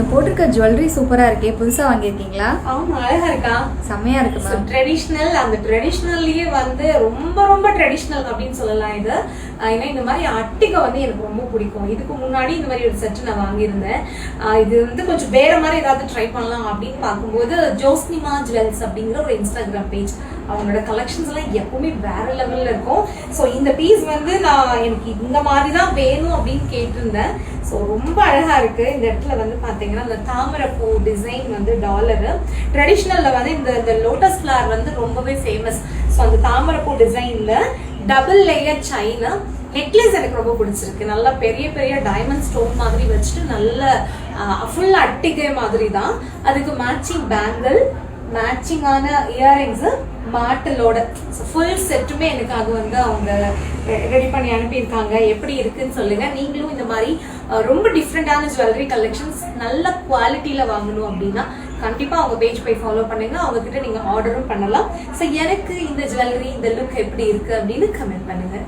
நீங்க போட்டிருக்க ஜுவல்லரி சூப்பரா இருக்கே. புதுசா வாங்கியிருக்கீங்களா? ஆமா அழகா இருக்கா? செம்மையா இருக்கு மேம் ட்ரெடிஷ்னல் அந்த ட்ரெடிஷ்னல்லயே வந்து ரொம்ப ரொம்ப ட்ரெடிஷ்னல் அப்படின்னு சொல்லலாம் இது. ஏன்னா இந்த மாதிரி அட்டிகை வந்து எனக்கு ரொம்ப பிடிக்கும். இதுக்கு முன்னாடி இந்த மாதிரி ஒரு செட் நான் வாங்கியிருந்தேன். இது வந்து கொஞ்சம் வேற மாதிரி ஏதாவது ட்ரை பண்ணலாம் அப்படின்னு பார்க்கும்போது ஜோஸ்னிமா ஜுவல்ஸ் அப்படிங்கிற ஒரு இன்ஸ்டாகிராம் பேஜ் அவங்களோட கலெக்ஷன்ஸ் எல்லாம் எப்பவுமே வேற லெவல்ல இருக்கும். ஸோ இந்த பீஸ் வந்து நான் எனக்கு இந்த மாதிரி தான் வேணும் அப்படின்னு கேட்டிருந்தேன். ஸோ ரொம்ப அழகாக இருக்கு. இந்த இடத்துல வந்து பார்த்தீங்கன்னா இந்த தாமரைப்பூ டிசைன் வந்து டாலரு ட்ரெடிஷ்னலில் வந்து இந்த இந்த லோட்டஸ் ஃப்ளார் வந்து ரொம்பவே ஃபேமஸ் ஸோ அந்த தாமரைப்பூ டிசைனில் டபுள் லேயர் சைனா நெக்லஸ் எனக்கு ரொம்ப பிடிச்சிருக்கு. நல்லா பெரிய பெரிய டைமண்ட் ஸ்டோன் மாதிரி வச்சுட்டு நல்ல ஃபுல் அட்டிகை மாதிரி தான் அதுக்கு மேட்சிங் பேங்கிள் மேட்சிங்கான இயரிங்ஸ் மாட்டலோட. ஃபுல் செட்டுமே எனக்காக வந்து அவங்க ரெடி பண்ணி அனுப்பியிருக்காங்க. எப்படி இருக்குன்னு சொல்லுங்க. நீங்களும் இந்த மாதிரி ரொம்ப டிஃப்ரெண்டான ஜுவல்லரி கலெக்ஷன்ஸ் நல்ல குவாலிட்டியில வாங்கணும் அப்படின்னா கண்டிப்பா அவங்க பேஜ் போய் ஃபாலோ பண்ணுங்க. அவங்க கிட்ட நீங்க ஆர்டரும் பண்ணலாம். ஸோ எனக்கு இந்த ஜுவல்லரி இந்த லுக் எப்படி இருக்கு அப்படின்னு கமெண்ட் பண்ணுங்க.